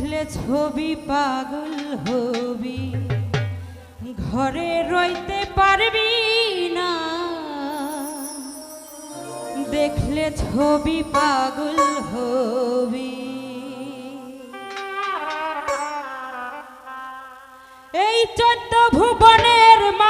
ছবি পাগল হবি। ঘরে রইতে পারবি না। দেখলে ছবি পাগল হবি। এই চোদ্দ ভুবনের মাঝে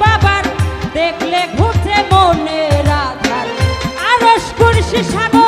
বাবার দেখলে ঘুরছে মনে রাধা আরস সাগর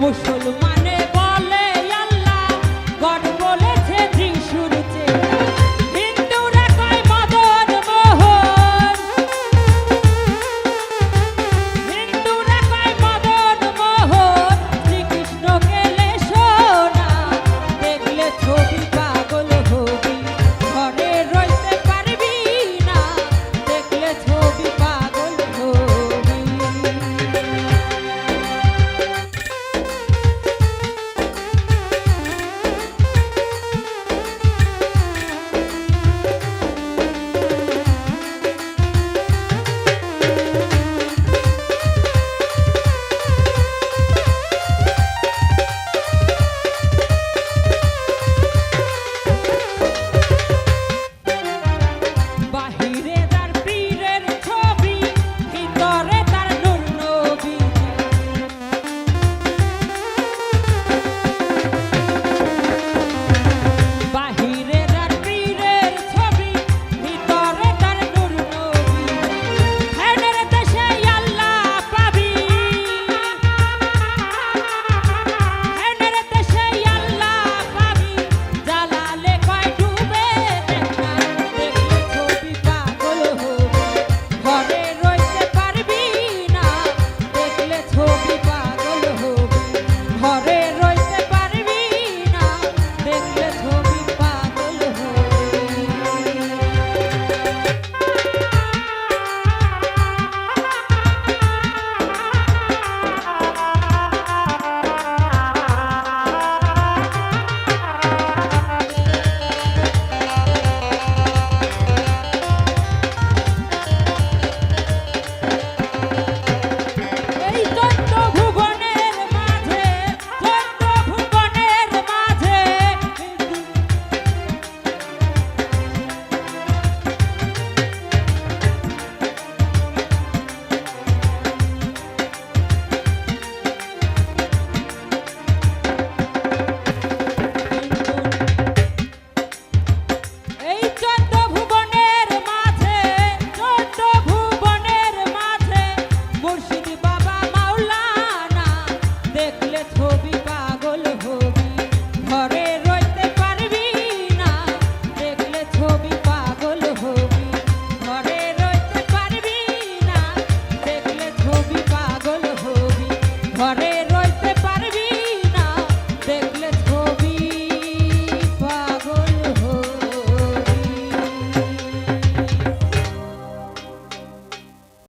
মুসলমান